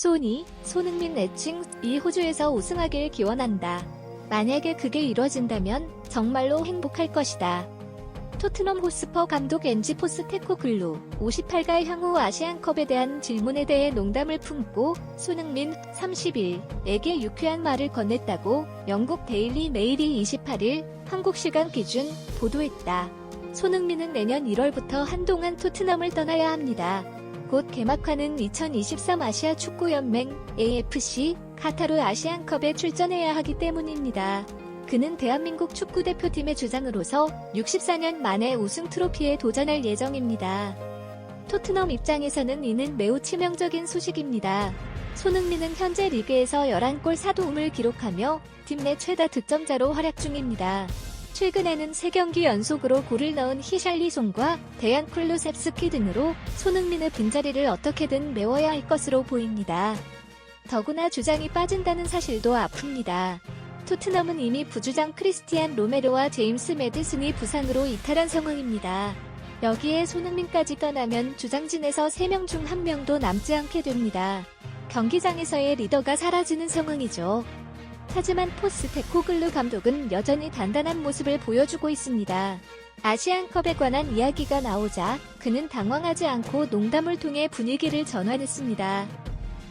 소니, 손흥민 애칭 이 호주에서 우승하길 기원한다. 만약에 그게 이뤄진다면 정말로 행복할 것이다. 토트넘 호스퍼 감독 엔지 포스테코 글루 58가 향후 아시안컵에 대한 질문에 대해 농담을 품고 손흥민 30일에게 유쾌한 말을 건넸다고 영국 데일리 메일이 28일 한국 시간 기준 보도했다. 손흥민은 내년 1월부터 한동안 토트넘을 떠나야 합니다. 곧 개막하는 2023 아시아 축구연맹 AFC 카타르 아시안컵에 출전해야 하기 때문입니다. 그는 대한민국 축구대표팀의 주장으로서 64년 만에 우승 트로피에 도전할 예정입니다. 토트넘 입장에서는 이는 매우 치명적인 소식입니다. 손흥민은 현재 리그에서 11골 4도움을 기록하며 팀 내 최다 득점자로 활약 중입니다. 최근에는 3경기 연속으로 골을 넣은 히샬리송과 대안 쿨루셉스키 등으로 손흥민의 빈자리를 어떻게든 메워야 할 것으로 보입니다. 더구나 주장이 빠진다는 사실도 아픕니다. 토트넘은 이미 부주장 크리스티안 로메로와 제임스 매드슨이 부상으로 이탈한 상황입니다. 여기에 손흥민까지 떠나면 주장진에서 3명 중 1명도 남지 않게 됩니다. 경기장에서의 리더가 사라지는 상황이죠. 하지만 포스테코글루 감독은 여전히 단단한 모습을 보여주고 있습니다. 아시안컵에 관한 이야기가 나오자 그는 당황하지 않고 농담을 통해 분위기를 전환했습니다.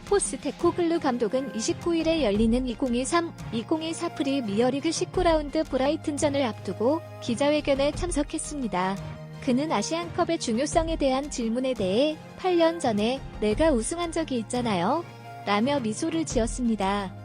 포스테코글루 감독은 29일에 열리는 2023-2024 프리 미어리그 19라운드 브라이튼전을 앞두고 기자회견에 참석했습니다. 그는 아시안컵의 중요성에 대한 질문에 대해 8년 전에 내가 우승한 적이 있잖아요. 라며 미소를 지었습니다.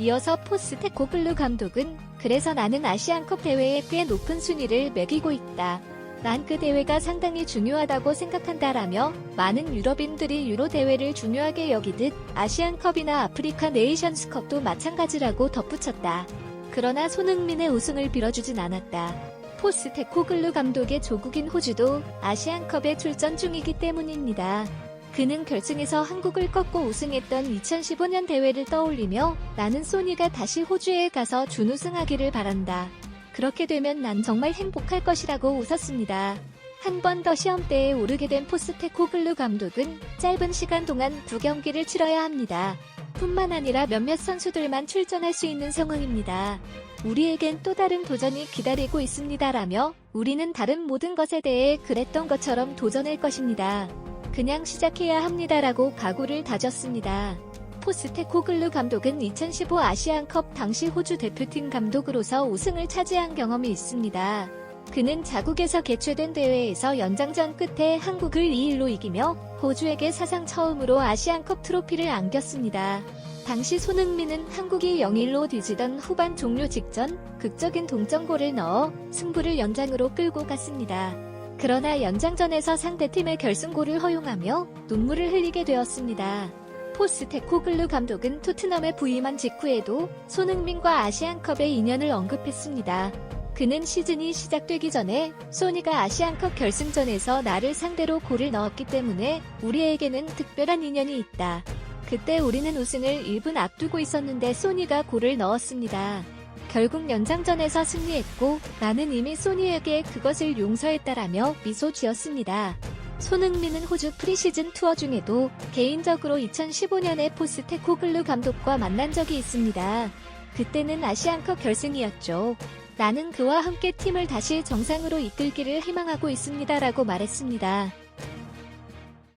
이어서 포스테코글루 감독은 그래서 나는 아시안컵 대회에 꽤 높은 순위를 매기고 있다. 난 그 대회가 상당히 중요하다고 생각한다라며 많은 유럽인들이 유로 대회를 중요하게 여기듯 아시안컵이나 아프리카 네이션스컵도 마찬가지라고 덧붙였다. 그러나 손흥민의 우승을 빌어주진 않았다. 포스테코글루 감독의 조국인 호주도 아시안컵에 출전 중이기 때문입니다. 그는 결승에서 한국을 꺾고 우승했던 2015년 대회를 떠올리며 나는 소니가 다시 호주에 가서 준우승하기를 바란다. 그렇게 되면 난 정말 행복할 것이라고 웃었습니다. 한 번 더 시험대에 오르게 된 포스테코글루 감독은 짧은 시간 동안 두 경기를 치러야 합니다. 뿐만 아니라 몇몇 선수들만 출전할 수 있는 상황입니다. 우리에겐 또 다른 도전이 기다리고 있습니다라며 우리는 다른 모든 것에 대해 그랬던 것처럼 도전할 것입니다. 그냥 시작해야 합니다라고 각오를 다졌습니다. 포스테코글루 감독은 2015 아시안컵 당시 호주 대표팀 감독으로서 우승을 차지한 경험이 있습니다. 그는 자국에서 개최된 대회에서 연장전 끝에 한국을 2-1로 이기며 호주에게 사상 처음으로 아시안컵 트로피를 안겼습니다. 당시 손흥민은 한국이 0-1로 뒤지던 후반 종료 직전 극적인 동점골을 넣어 승부를 연장으로 끌고 갔습니다. 그러나 연장전에서 상대팀의 결승골을 허용하며 눈물을 흘리게 되었습니다. 포스테코글루 감독은 토트넘에 부임한 직후에도 손흥민과 아시안컵의 인연을 언급했습니다. 그는 시즌이 시작되기 전에 소니가 아시안컵 결승전에서 나를 상대로 골을 넣었기 때문에 우리에게는 특별한 인연이 있다. 그때 우리는 우승을 1분 앞두고 있었는데 소니가 골을 넣었습니다. 결국 연장전에서 승리했고 나는 이미 소니에게 그것을 용서했다라며 미소 지었습니다. 손흥민은 호주 프리시즌 투어 중에도 개인적으로 2015년에 포스테코글루 감독과 만난 적이 있습니다. 그때는 아시안컵 결승이었죠. 나는 그와 함께 팀을 다시 정상으로 이끌기를 희망하고 있습니다라고 말했습니다.